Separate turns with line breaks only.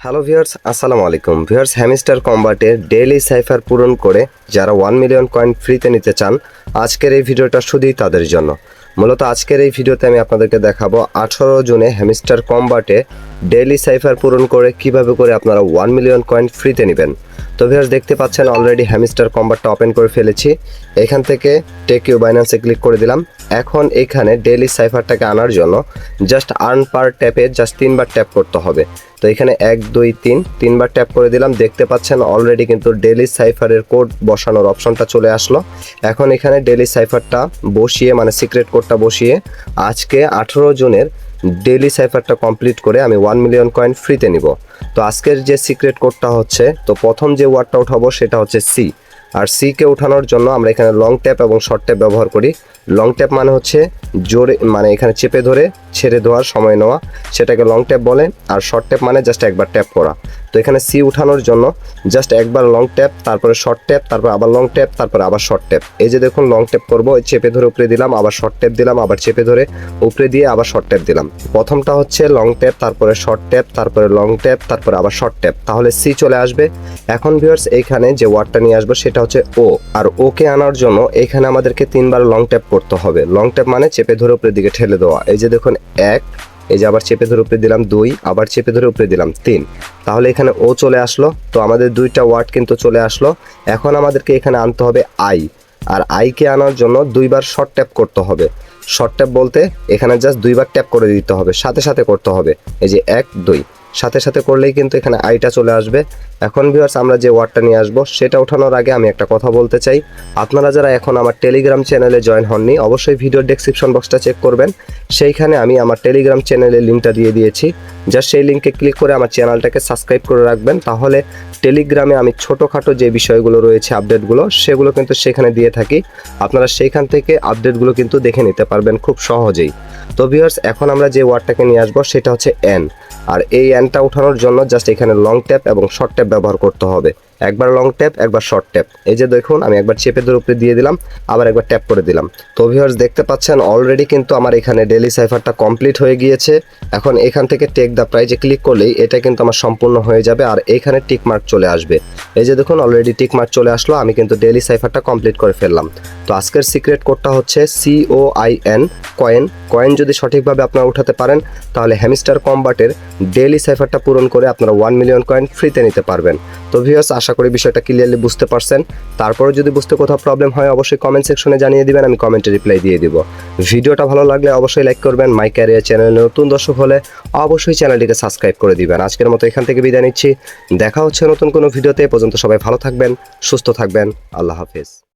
Hello viewers আসসালামু আলাইকুম। Viewers hamster কম্বাটের ডেইলি সাইফার পূরণ করে যারা ওয়ান মিলিয়ন কয়েন ফ্রিতে নিতে চান আজকের এই ভিডিওটা শুধুই তাদের জন্য। মূলত আজকের এই ভিডিওতে আমি আপনাদেরকে দেখাবো আঠারো জুনে হ্যামিস্টার কম্বাটে ডেইলি সাইফার পূরণ করে কীভাবে করে আপনারা ওয়ান মিলিয়ন কয়েন ফ্রিতে নেবেন। তো ভিউয়ার্স দেখতে পাচ্ছেন অলরেডি হ্যামিস্টার কম্বাটটা ওপেন করে ফেলেছি। এখান থেকে টেক ইউ বাইন্যান্সে ক্লিক করে দিলাম। এখন এখানে ডেইলি সাইফারটাকে আনার জন্য জাস্ট আর্ন পার ট্যাপে জাস্ট তিনবার ট্যাপ করতে হবে। তো এখানে এক, দুই, তিন, তিনবার ট্যাপ করে দিলাম। দেখতে পাচ্ছেন অলরেডি কিন্তু ডেলি সাইফারের কোড বসানোর অপশনটা চলে আসলো। এখন এখানে ডেলি সাইফারটা বসিয়ে মানে সিক্রেট কোডটা বসিয়ে আজকে আঠেরো জনের ডেলি সাইফারটা কমপ্লিট করে আমি ওয়ান মিলিয়ন কয়েন ফ্রিতে নিব। তো আজকের যে সিক্রেট কোডটা হচ্ছে, তো প্রথম যে ওয়ার্ডটা উঠাবো সেটা হচ্ছে সি। আর সিকে ওঠানোর জন্য আমরা এখানে লং ট্যাপ এবং শর্ট ট্যাপ ব্যবহার করি। লং ট্যাপ মানে হচ্ছে জোরে মানে এখানে চেপে ধরে ছেড়ে দেওয়ার সময় নেওয়া। সেটাকে লং ট্যাপ বলে, আর শর্ট ট্যাপ মানে জাস্ট একবার ট্যাপ করা। তো এখানে সি উঠানোর জন্য জাস্ট একবার লং ট্যাপ তারপরে শর্ট ট্যাপ তারপর আবার লং ট্যাপ তারপর আবার শর্ট ট্যাপ এই যে দেখুন লং ট্যাপ করব চেপে ধরে উপরে দিলাম, আবার শর্ট ট্যাপ দিলাম, আবার চেপে ধরে উপরে দিয়ে আবার শর্ট ট্যাপ দিলাম। প্রথমটা হচ্ছে লং ট্যাপ তারপরে শর্ট ট্যাপ তারপরে লং ট্যাপ তারপরে আবার শর্ট ট্যাপ তাহলে সি চলে আসবে। এখন ভিউয়ার্স এইখানে যে ওয়ার্ডটা নিয়ে আসব, সেটা হচ্ছে ও আর ওকে আনার জন্য এখানে আমাদেরকে তিনবার লং ট্যাপ করতে হবে। লং ট্যাপ মানে চেপে ধরে উপরের দিকে ঠেলে দেওয়া। এই যে দেখুন, এক, এই যে আবার চেপে ধরে উপরে দিলাম দুই, আবার চেপে ধরে উপরে দিলাম তিন। তাহলে এখানে ও চলে আসলো, তো আমাদের দুইটা ওয়ার্ড কিন্তু চলে আসলো। এখন আমাদেরকে এখানে আনতে হবে আই আর আইকে আনার জন্য দুইবার শর্ট ট্যাপ করতে হবে। শর্ট ট্যাপ বলতে এখানে জাস্ট দুইবার ট্যাপ করে দিতে হবে, সাথে সাথে করতে হবে। এই যে এক, দুই। সাথে সাথে করলেই কিন্তু এখানে আইটা চলে আসবে। এখন ভিউয়ার্স আমরা যে ওয়ার্ডটা নিয়ে আসব, সেটা ওঠানোর আগে আমি একটা কথা বলতে চাই। আপনারা যারা এখন আমার টেলিগ্রাম চ্যানেলে জয়েন হননি, অবশ্যই ভিডিও ডেসক্রিপশন বক্সটা চেক করবেন। সেইখানে আমি আমার টেলিগ্রাম চ্যানেলের লিঙ্কটা দিয়ে দিয়েছি। জাস্ট সেই লিঙ্কে ক্লিক করে আমার চ্যানেলটাকে সাবস্ক্রাইব করে রাখবেন, তাহলে টেলিগ্রামে আমি ছোটোখাটো যে বিষয়গুলো রয়েছে আপডেটগুলো সেগুলো কিন্তু সেখানে দিয়ে থাকি। আপনারা সেইখান থেকে আপডেটগুলো কিন্তু দেখে নিতে পারবেন খুব সহজেই। তো ভিউয়ার্স এখন আমরা যে ওয়ার্ডটাকে নিয়ে আসব, সেটা হচ্ছে এন আর এই এনটা উঠানোর জন্য জাস্ট এখানে লং ট্যাপ এবং শর্ট ট্যাপ ব্যবহার করতে হবে। একবার লং ট্যাপ একবার শর্ট ট্যাপ এই যে দেখুন, আমি একবার চেপে ধরে উপরে দিয়ে দিলাম, আবার একবার ট্যাপ করে দিলাম। তো ভিউয়ার্স দেখতে পাচ্ছেন অলরেডি কিন্তু আমার এখানে ডেলি সাইফারটা কমপ্লিট হয়ে গিয়েছে। এখন এখান থেকে টেক দ্য প্রাইজে ক্লিক করলেই এটা কিন্তু আমার সম্পূর্ণ হয়ে যাবে, আর এখানে টিক মার্ক চলে আসবে। এই যে দেখুন অলরেডি টিক মার্ক চলে আসলো, আমি কিন্তু ডেলি সাইফারটা কমপ্লিট করে ফেললাম। তো আজকের সিক্রেট কোডটা হচ্ছে C O I N coin coin যদি সঠিকভাবে আপনারা উঠাতে পারেন, তাহলে হ্যামিস্টার কম্বাটের ডেইলি সাইফারটা পূরণ করে আপনারা ওয়ান মিলিয়ন কয়েন ফ্রিতে নিতে পারবেন। তো ভিউয়ার্স আশা করি বিষয়টা ক্লিয়ারলি বুঝতে পারছেন। তারপরে যদি বুঝতে কোথাও প্রবলেম হয়, অবশ্যই কমেন্ট সেকশনে জানিয়ে দিবেন, আমি কমেন্টে রিপ্লাই দিয়ে দিব। ভিডিওটা ভালো লাগলে অবশ্যই লাইক করবেন মাই ক্যারিয়ার চ্যানেলে নতুন দর্শক হলে অবশ্যই চ্যানেলটিকে সাবস্ক্রাইব করে দিবেন। আজকের মতো এখান থেকে বিদায় নিচ্ছি। দেখা হচ্ছে নতুন কোনো ভিডিওতে পর্যন্ত সবাই ভালো থাকবেন, সুস্থ থাকবেন। আল্লাহ হাফিজ।